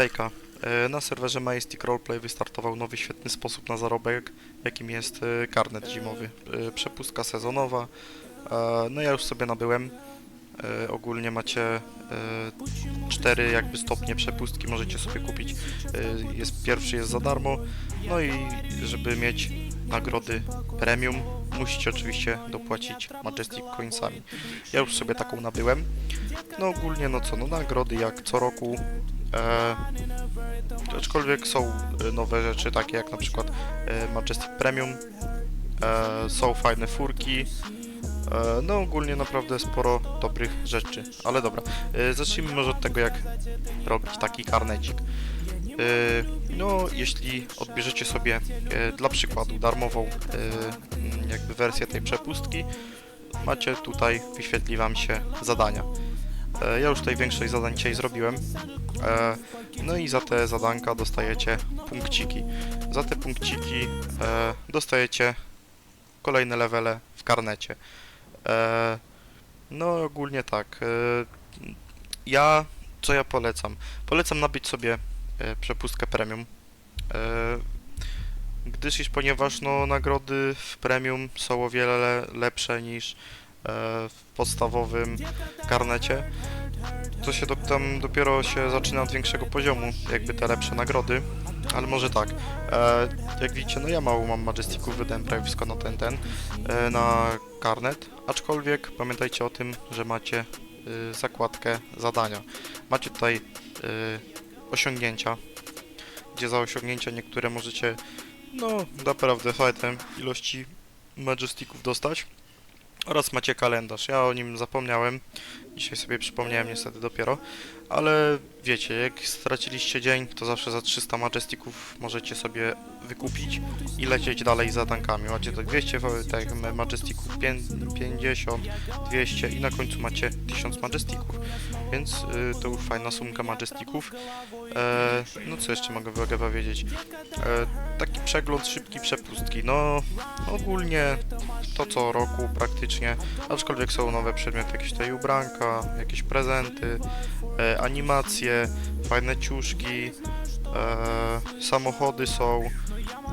Hejka. E, Na serwerze Majestic Roleplay wystartował nowy świetny sposób na zarobek, jakim jest e, karnet zimowy. E, Przepustka sezonowa. E, No ja już sobie nabyłem. E, Ogólnie macie e, cztery jakby stopnie przepustki, możecie sobie kupić. E, Jest, pierwszy jest za darmo. No i żeby mieć nagrody premium, musicie oczywiście dopłacić Majestic Coinsami. Ja już sobie taką nabyłem. No ogólnie no co, no nagrody jak co roku. E, aczkolwiek są e, nowe rzeczy, takie jak na przykład e, Majestic Premium. E, są fajne furki. E, no ogólnie naprawdę sporo dobrych rzeczy. Ale dobra, zacznijmy może od tego jak robić taki karnecik. No jeśli odbierzecie sobie dla przykładu darmową jakby wersję tej przepustki, macie tutaj, wyświetli wam się zadania. E, Ja już tutaj większość zadań dzisiaj zrobiłem. E, No i za te zadanka dostajecie punkciki. Za te punkciki e, dostajecie kolejne levele w karnecie. No ogólnie tak. Ja, co ja polecam? Polecam nabyć sobie przepustkę premium. Gdyż iż ponieważ no, nagrody w premium są o wiele le- lepsze niż w podstawowym karnecie, to się do, tam dopiero się zaczyna od większego poziomu, jakby te lepsze nagrody, ale może tak, e, jak widzicie, no ja mało mam Majesticów, wydałem prawie wszystko na ten, ten, e, na karnet, aczkolwiek pamiętajcie o tym, że macie y, zakładkę zadania. Macie tutaj y, osiągnięcia, gdzie za osiągnięcia niektóre możecie, no naprawdę fajne ilości Majesticów dostać. Oraz macie kalendarz. Ja o nim zapomniałem. Dzisiaj sobie przypomniałem niestety dopiero. Ale wiecie, jak straciliście dzień, to zawsze za 300 Majesticów możecie sobie wykupić i lecieć dalej za tankami. Macie to 200 tak, Majesticów, pię- 50, 200 i na końcu macie 1000 Majesticów. Więc y, to już fajna sumka Majesticów. E, no co jeszcze mogę, mogę powiedzieć? E, taki przegląd szybki przepustki. No ogólnie to co roku praktycznie, aczkolwiek są nowe przedmioty, jakieś tutaj ubranka, jakieś prezenty, e, animacje, fajne ciuszki, e, samochody są,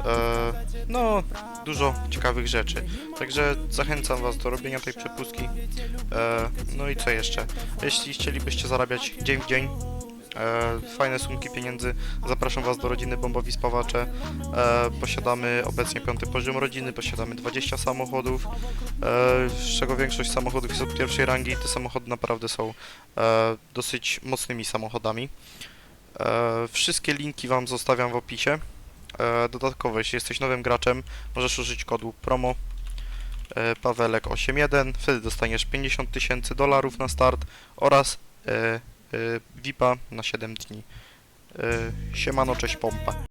e, no dużo ciekawych rzeczy. Także zachęcam Was do robienia tej przepustki. E, no i co jeszcze? Jeśli chcielibyście zarabiać dzień w dzień, fajne sumki pieniędzy, zapraszam Was do rodziny Bombowi Spawacze. E, posiadamy obecnie piąty poziom rodziny, posiadamy 20 samochodów, e, z czego większość samochodów jest od pierwszej rangi te samochody naprawdę są e, dosyć mocnymi samochodami. E, wszystkie linki Wam zostawiam w opisie. E, dodatkowo, jeśli jesteś nowym graczem, możesz użyć kodu promo e, Pawelek81, wtedy dostaniesz 50 tysięcy dolarów na start oraz e, e, VIPa na 7 dni. E, siemano, cześć pompa.